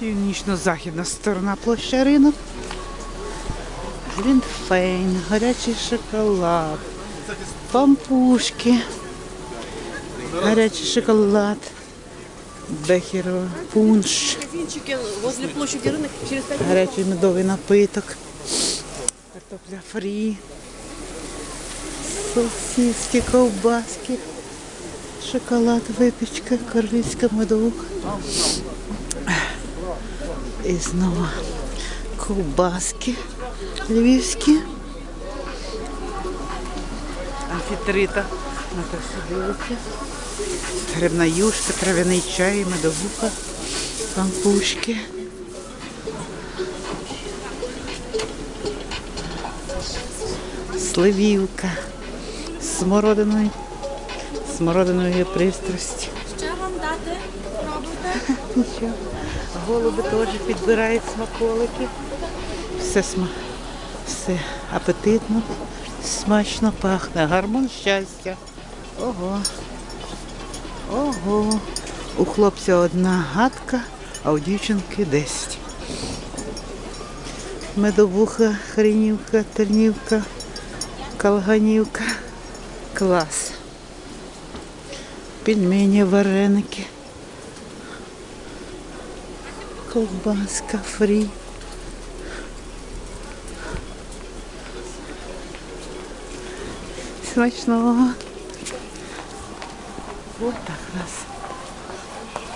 Північно-західна сторона площа ринок. Глінтфейн, гарячий шоколад, пампушки, гарячий шоколад, бехерова, пунш, гарячий медовий напиток, картопля фрі, сосиски, ковбаски, шоколад, випічка, королівська медовуха. І знову ковбаски львівські. Амфітрита. На те все дивиться. Грибна юшка, трав'яний чай, медовуха, пампушки. Сливівка. з Смородиною. Смородиною є пристрасть. Що вам дати? Пробуйте. Нічого. Голуби теж підбирають смаколики. Все, сма... все апетитно, смачно пахне. Гармон щастя. Ого. Ого. У хлопця одна гадка, а у дівчинки десять. Медовуха, хренівка, тернівка, калганівка. Клас. Пельмені, вареники. Ковбаска фрі. Смачного. Ось так нас